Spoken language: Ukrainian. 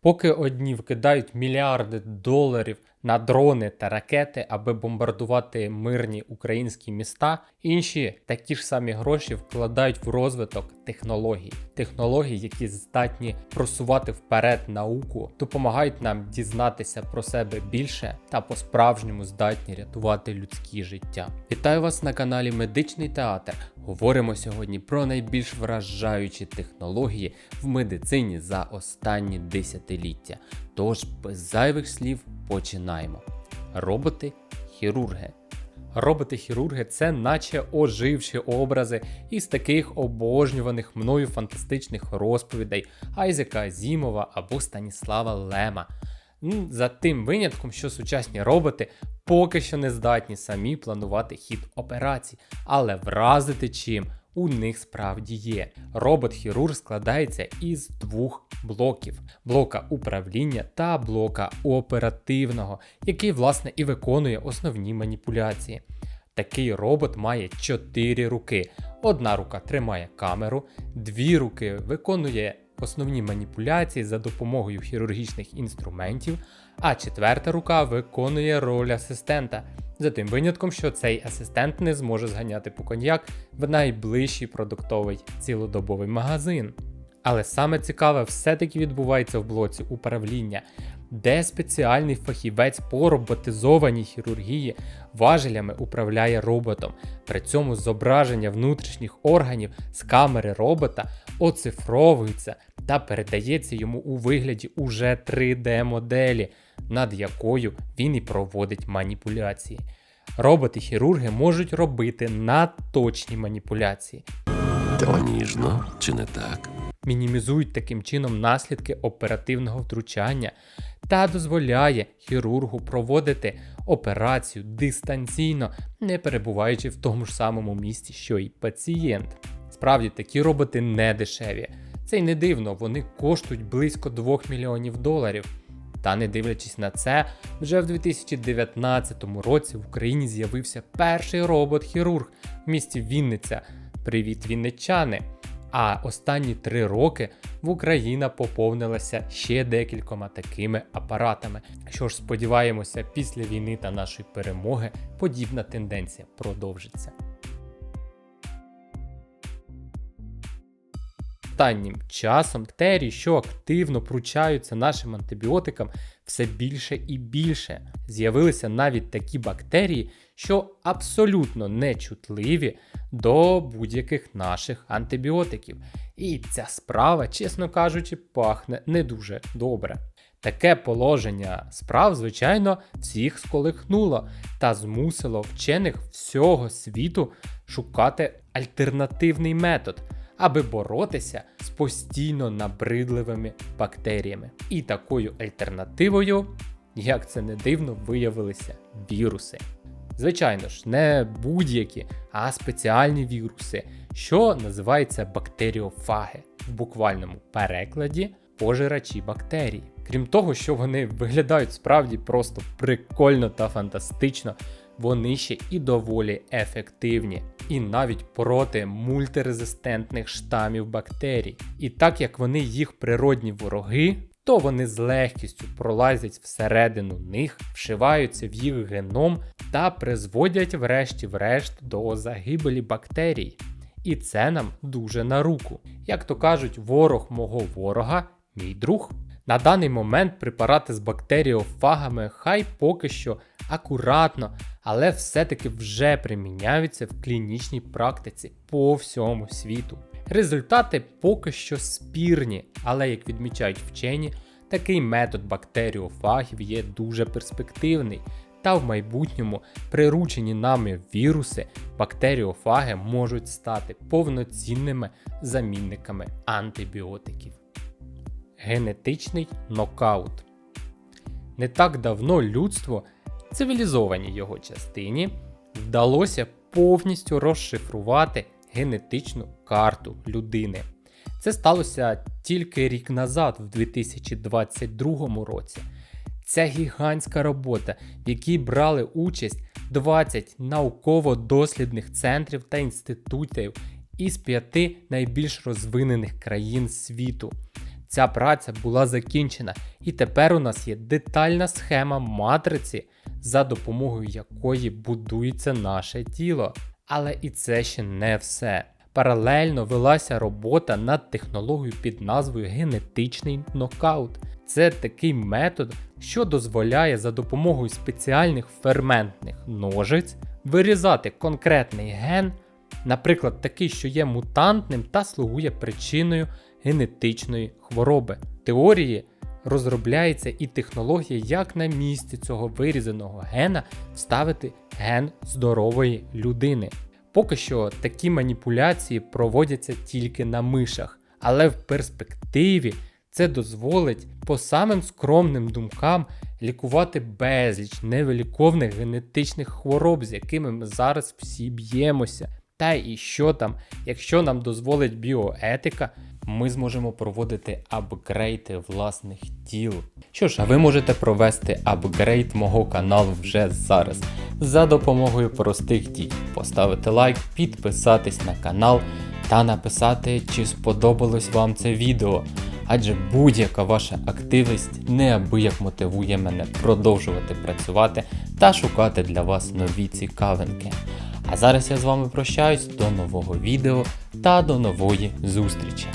Поки одні вкидають мільярди доларів на дрони та ракети, аби бомбардувати мирні українські міста, інші такі ж самі гроші вкладають в розвиток технологій, технологій, які здатні просувати вперед науку, допомагають нам дізнатися про себе більше та по-справжньому здатні рятувати людські життя. Вітаю вас на каналі Медичний театр. Говоримо сьогодні про найбільш вражаючі технології в медицині за останні десятиліття. Тож без зайвих слів починаємо. Роботи-хірурги. Роботи-хірурги це наче оживші образи із таких обожнюваних мною фантастичних розповідей Айзека Азімова або Станіслава Лема. Ну, За тим винятком, що сучасні роботи поки що не здатні самі планувати хід операцій, але вразити чим у них справді є. Робот-хірург складається із двох блоків: блока управління та блока оперативного, який, власне, і виконує основні маніпуляції. Такий робот має 4 руки. Одна рука тримає камеру, дві руки виконує основні маніпуляції за допомогою хірургічних інструментів, а четверта рука виконує роль асистента. За тим винятком, що цей асистент не зможе зганяти по коньяк в найближчий продуктовий цілодобовий магазин. Але саме цікаве все-таки відбувається в блоці управління, де спеціальний фахівець по роботизованій хірургії важелями управляє роботом. При цьому зображення внутрішніх органів з камери робота оцифровується та передається йому у вигляді уже 3D-моделі, над якою він і проводить маніпуляції. Роботи-хірурги можуть робити надточні маніпуляції, То ніжно чи не так? Мінімізують таким чином наслідки оперативного втручання та дозволяє хірургу проводити операцію дистанційно, не перебуваючи в тому ж самому місці, що й пацієнт. Справді такі роботи не дешеві. Це й не дивно, вони коштують близько 2 мільйонів доларів. Та не дивлячись на це, вже в 2019 році в Україні з'явився перший робот-хірург в місті Вінниця. Привіт, вінничани! А останні три роки в Україна поповнилася ще декількома такими апаратами. Що ж, сподіваємося, після війни та нашої перемоги подібна тенденція продовжиться. Останнім часом бактерії, що активно пручаються нашим антибіотикам, все більше і більше. З'явилися навіть такі бактерії, що абсолютно не чутливі до будь-яких наших антибіотиків. І ця справа, чесно кажучи, пахне не дуже добре. Таке положення справ, звичайно, всіх сколихнуло та змусило вчених всього світу шукати альтернативний метод, аби боротися з постійно набридливими бактеріями. І такою альтернативою, як це не дивно, виявилися віруси. Звичайно ж, не будь-які, а спеціальні віруси, що називаються бактеріофаги в буквальному перекладі пожирачі бактерій. Крім того, що вони виглядають справді просто прикольно та фантастично, вони ще і доволі ефективні, і навіть проти мультирезистентних штамів бактерій. І так як вони їх природні вороги, то вони з легкістю пролазять всередину них, вшиваються в їх геном та призводять врешті-врешт до загибелі бактерій. І це нам дуже на руку. Як то кажуть, ворог мого ворога, мій друг. На даний момент препарати з бактеріофагами хай поки що акуратно, але все-таки вже приміняються в клінічній практиці по всьому світу. Результати поки що спірні, але як відмічають вчені, такий метод бактеріофагів є дуже перспективний. Та в майбутньому приручені нами віруси, бактеріофаги можуть стати повноцінними замінниками антибіотиків. Генетичний нокаут. Не так давно людство, цивілізованій його частині, вдалося повністю розшифрувати генетичну карту людини. Це сталося тільки рік назад, в 2022 році. Ця гігантська робота, в якій брали участь 20 науково-дослідних центрів та інститутів із п'яти найбільш розвинених країн світу. Ця праця була закінчена, і тепер у нас є детальна схема матриці, за допомогою якої будується наше тіло. Але і це ще не все. Паралельно велася робота над технологією під назвою генетичний нокаут. Це такий метод, що дозволяє за допомогою спеціальних ферментних ножиць вирізати конкретний ген, наприклад, такий, що є мутантним та слугує причиною генетичної хвороби. Теорії розробляється і технологія, як на місці цього вирізаного гена вставити ген здорової людини. Поки що такі маніпуляції проводяться тільки на мишах, але в перспективі це дозволить по самим скромним думкам лікувати безліч невиліковних генетичних хвороб, з якими ми зараз всі б'ємося. Та і що там, якщо нам дозволить біоетика, ми зможемо проводити апгрейди власних тіл. Що ж, а ви можете провести апгрейд мого каналу вже зараз за допомогою простих дій: поставити лайк, підписатись на канал та написати, чи сподобалось вам це відео. Адже будь-яка ваша активність неабияк мотивує мене продовжувати працювати та шукати для вас нові цікавинки. А зараз я з вами прощаюсь до нового відео та до нової зустрічі.